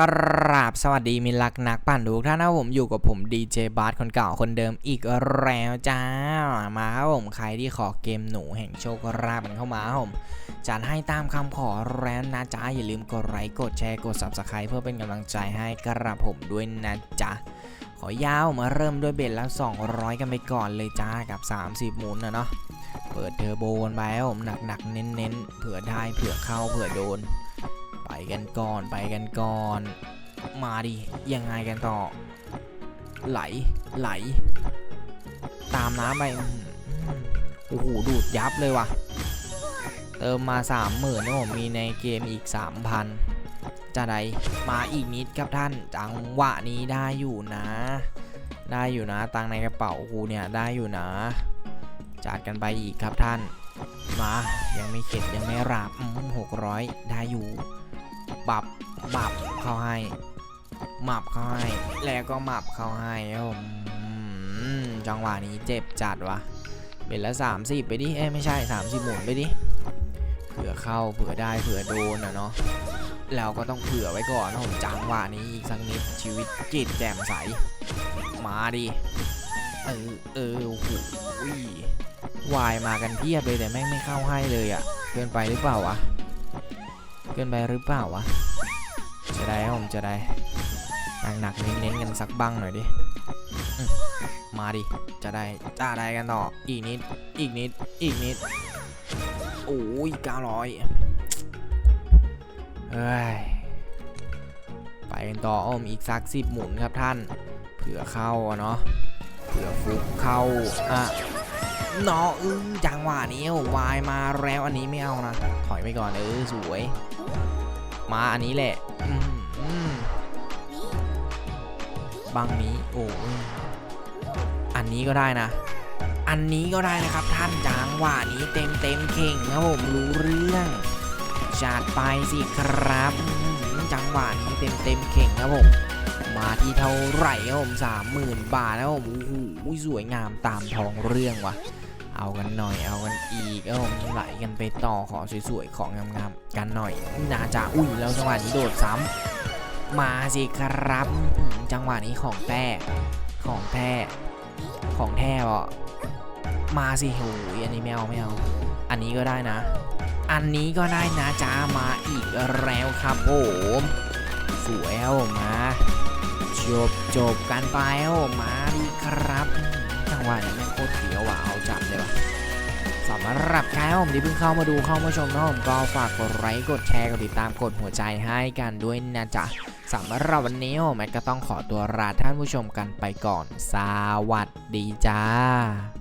กราบสวัสดีมิตรรักนักปั่นทุกท่านนะผมอยู่กับผมดีเจบาร์คนเก่าคนเดิมอีกแล้วจ้า มาครับผมใครที่ขอเกมหนูแห่งโชคราบกันเข้ามาผมจัดให้ตามคำขอแล้วนะจ๊ะอย่าลืมกดไลค์กดแชร์กด subscribe เพื่อเป็นกำลังใจให้กระผมด้วยนะจ๊ะขอยาวมาเริ่มด้วยเบ็ดละ200 กันไปก่อนเลยจ้ากับ 30 หมุนนะเนาะเปิดเทอร์โบกันไปครับผมหนักๆเน้นๆเผื่อได้เผื่อเข้าเผื่อโดน กันก่อนไปกันก่อน มาดิยังไงกันต่อ ไหลไหล ตามน้ำไปโอ้โหดูดยับเลยว่ะ เติมมา3 0,000นะผมมีในเกมอีก3,000จะไดมาอีกนิดครับท่านจังหวะนี้ได้อยู่นะ ได้อยู่นะ ตังในกระเป๋ากูเนี่ยได้อยู่นะ จัดกันไปอีกครับท่าน มายังไม่เข็ดยังไม่ราบหกร้อยได้อยู่ บับบับเข้าให้หมับเข้าให้แล้วก็หมับเข้าให้ผมจังหวะนี้เจ็บจัดวะเป็นละ30ไปดิเอ้ยไม่ใช่30หมุนไปดิเผื่อเข้าเผื่อได้เผื่อโดนนะเนาะเราก็ต้องเผื่อไว้ก่อนนะผมจังหวะนี้อีกสักนิดชีวิตจิตแจ่มใส มาดิเออเออโอ้โหวายมากันเพียบเลยแต่แม่งไม่เข้าให้เลยอะ่ะเกินไปหรือเปล่าวะ เกินไปหรือเปล่าวะ จะได้ครับผมจะได้หนักๆเน้นๆกันสักบ้างหน่อยดิ มาดิ จะได้จ้าได้กันต่อ อีกนิด อีกนิด อีกนิด โอ้ยเก้าร้อยเฮ้ย ไปกันต่ออ้อมอีกสักสิบหมุนครับท่าน เผื่อเข้าเนาะ เผื่อฟุกเข้า อะ เนาะอื้อจังหวะนี้วายมาแล้วอันนี้ไม่เอานะถอยไปก่อนเออสวย มาอันนี้แหละบังนี้โอ้อันนี้ก็ได้นะ อันนี้ก็ได้นะครับท่านจังหวะนี้เต็มเต็มเข่งครับผมรู้เรื่องจัดไปสิครับ จังหวะนี้เต็มเต็มเข่งครับผมมาที่เท่าไหร่ครับผมสามหมื่นบาทแล้วผมโอ้โหสวยงามตามท้องเรื่องว่ะ เอากันหน่อยเอากันอีกครับผมไหลกันไปต่อขอสวยๆของงามๆกันหน่อยนาจะอุ้ยแล้วจังหวะนี้โดดซ้ำมาสิครับ จังหวะนี้ของแท้ของแท้ของแท้เหรอมาสิโอ้ยอันนี้ไม่เอาไม่เอาอันนี้ก็ได้นะ อันนี้ก็ได้นะจ้ามาอีกแล้วครับผมสวยครับผมาจบจบกันไปครับผมมาดีครับ ว่าเนี่ยแม่งโคตรเขียวว่ะเอาจัดเลยว่ะสำหรับใครผมที่เพิ่งเข้ามาดูเข้ามาชมนะผมก็ฝากกดไลค์กดแชร์กดติดตามกดหัวใจให้กันด้วยนะจ๊ะสำหรับวันนี้ผมแม็กก็ต้องขอตัวลาท่านผู้ชมกันไปก่อน สวัสดีจ้า